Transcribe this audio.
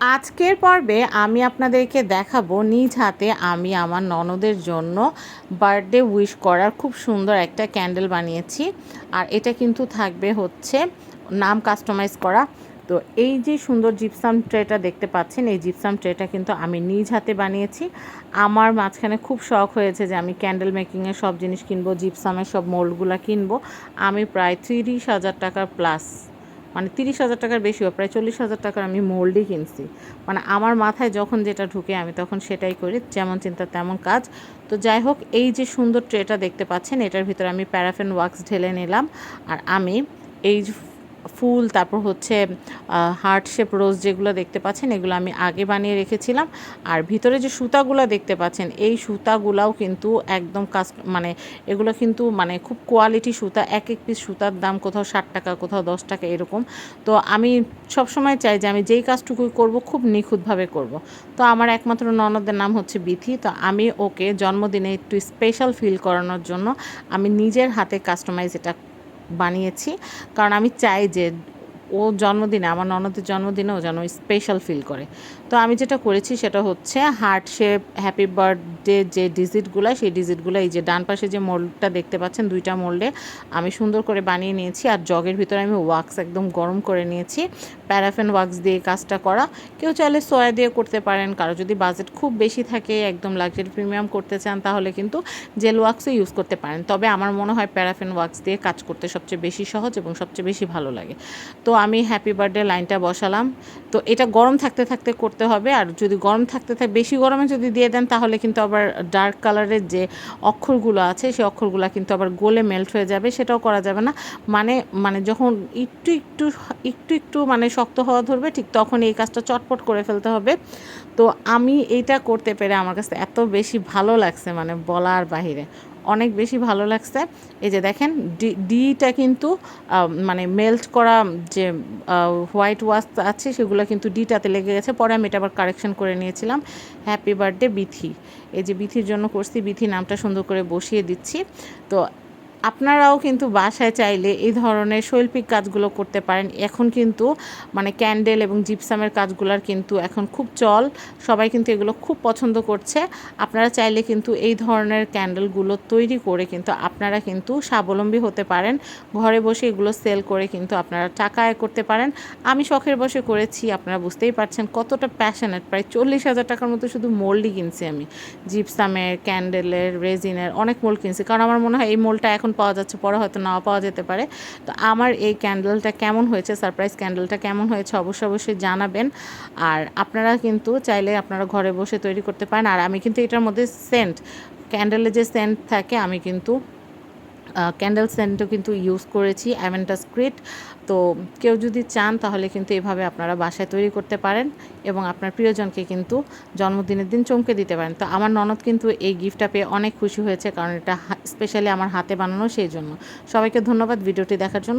আজকের পর্বে আমি আপনাদেরকে দেখাবো নিজ হাতে আমি আমার ননদের জন্য বার্থডে উইশ করার খুব সুন্দর একটা ক্যান্ডেল বানিয়েছি। আর এটা কিন্তু থাকবে হচ্ছে নাম কাস্টমাইজ করা। তো এই যে সুন্দর জিপসাম ট্রেটা দেখতে পাচ্ছেন, এই জিপসাম ট্রেটা কিন্তু আমি নিজ হাতে বানিয়েছি। আমার মাঝখানে খুব শখ হয়েছে যে আমি ক্যান্ডেল মেকিংয়ের সব জিনিস কিনবো, জিপসামের সব মোল্ডগুলো কিনবো। আমি প্রায় তিরিশ হাজার টাকার প্লাস মানে তিরিশ হাজার টাকার বেশিও প্রায় চল্লিশ হাজার টাকার আমি মোল্ডই কিনছি। মানে আমার মাথায় যখন যেটা ঢুকে আমি তখন সেটাই করি, যেমন চিন্তা তেমন কাজ। তো যাই হোক, এই যে সুন্দর ট্রেটা দেখতে পাচ্ছেন, এটার ভিতরে আমি প্যারাফিন ওয়াক্স ঢেলে নিলাম। আর আমি এই ফুল, তারপর হচ্ছে হার্ট শেপ রোজ যেগুলো দেখতে পাচ্ছেন, এগুলো আমি আগে বানিয়ে রেখেছিলাম। আর ভিতরে যে সুতাগুলো দেখতে পাচ্ছেন, এই সুতাগুলাও কিন্তু একদম কাজ মানে এগুলো কিন্তু মানে খুব কোয়ালিটি সুতা, এক এক পিস সুতার দাম কোথাও ষাট টাকা, কোথাও দশ টাকা এরকম। তো আমি সবসময় চাই যে আমি যেই কাজটুকুই করব, খুব নিখুঁতভাবে করব। তো আমার একমাত্র ননদের নাম হচ্ছে বিথি। তো আমি ওকে জন্মদিনে একটু স্পেশাল ফিল করানোর জন্য আমি নিজের হাতে কাস্টমাইজ এটা বানিয়েছি। কারণ আমি চাই যে ও জন্মদিনে, আমার ননদের জন্মদিনেও যেন স্পেশাল ফিল করে। তো আমি যেটা করেছি সেটা হচ্ছে হার্ট শেপ হ্যাপি বার্থডে যে ডিজিটগুলো, সেই ডিজিটগুলো, এই যে ডান পাশে যে মোল্ডটা দেখতে পাচ্ছেন, দুইটা মোল্ডে আমি সুন্দর করে বানিয়ে নিয়েছি আর জগের ভিতরে আমি ওয়াক্স একদম গরম করে নিয়েছি। প্যারাফেন ওয়াক্স দিয়ে কাজটা করা। কেউ চাইলে সয়া দিয়ে করতে পারেন, কারও যদি বাজেট খুব বেশি থাকে, একদম লাক্সারি প্রিমিয়াম করতে চান, তাহলে কিন্তু জেল ওয়াক্সও ইউজ করতে পারেন। তবে আমার মনে হয় প্যারাফেন ওয়াক্স দিয়ে কাজ করতে সবচেয়ে বেশি সহজ এবং সবচেয়ে বেশি ভালো লাগে। তো আমি হ্যাপি বার্থডে লাইনটা বসালাম। তো এটা গরম থাকতে থাকতে করতে হবে, আর যদি গরম থাকতে থাকে, বেশি গরমে যদি দিয়ে দেন, তাহলে কিন্তু আবার ডার্ক কালারের যে অক্ষরগুলো আছে, সেই অক্ষরগুলো কিন্তু আবার গোলে মেল্ট হয়ে যাবে, সেটাও করা যাবে না। মানে মানে যখন একটু একটু একটু একটু মানে শক্ত হওয়া ধরবে, ঠিক তখন এই কাজটা চটপট করে ফেলতে হবে। তো আমি এইটা করতে পেরে আমার কাছে এত বেশি ভালো লাগছে মানে বলার বাহিরে। অনেক বেশি ভালো লাগছে। এই যে দেখেন, ডি, ডিটা কিন্তু মানে মেল্ট করা যে হোয়াইট ওয়াশ আছে, সেগুলো কিন্তু ডিটাতে লেগে গেছে। পরে আমি এটা আবার কারেকশন করে নিয়েছিলাম। Happy birthday Bithi. এই যে বিথির জন্য করছি, বিথি নামটা সুন্দর করে বসিয়ে দিচ্ছি। তো আপনারাও কিন্তু বাসায় চাইলে এই ধরনের শৈল্পিক কাজগুলো করতে পারেন। এখন কিন্তু মানে ক্যান্ডেল এবং জিপসামের কাজগুলোর কিন্তু এখন খুব চল। সবাই কিন্তু এগুলো খুব পছন্দ করছে। আপনারা চাইলে কিন্তু এই ধরনের ক্যান্ডেলগুলো তৈরি করে কিন্তু আপনারা কিন্তু স্বাবলম্বী হতে পারেন। ঘরে বসে এগুলো সেল করে কিন্তু আপনারা টাকা আয় করতে পারেন। আমি শখের বসে করেছি, আপনারা বুঝতেই পারছেন কতটা প্যাশনেট প্রায় চল্লিশ হাজার টাকার মতো শুধু মোল্ডই কিনছি আমি। জিপসামের, ক্যান্ডেলের, রেজিনের অনেক মোল্ড কিনছি। কারণ আমার মনে হয় এই মোল্ডটা এখন পাওয়া যাচ্ছে, পরে হয়তো নাও পাওয়া যেতে পারে। তো আমার এই ক্যান্ডেলটা কেমন হয়েছে, সারপ্রাইজ ক্যান্ডেলটা কেমন হয়েছে অবশ্যই অবশ্যই জানাবেন। আর আপনারা কিন্তু চাইলে আপনারা ঘরে বসে তৈরি করতে পারেন। আর আমি কিন্তু এটার মধ্যে সেন্ট ক্যান্ডেলে যে সেন্ট থাকে, আমি কিন্তু ক্যান্ডেল সেন্টও কিন্তু ইউজ করেছি অ্যামেন্টাস ক্রিট তো কেউ যদি চান, তাহলে কিন্তু এভাবে আপনারা বাসায় তৈরি করতে পারেন এবং আপনার প্রিয়জনকে কিন্তু জন্মদিনের দিন চমকে দিতে পারেন। তো আমার ননদ কিন্তু এই গিফটটা পেয়ে অনেক খুশি হয়েছে, কারণ এটা স্পেশালি আমার হাতে বানানো সেই জন্য। সবাইকে ধন্যবাদ ভিডিওটি দেখার জন্য।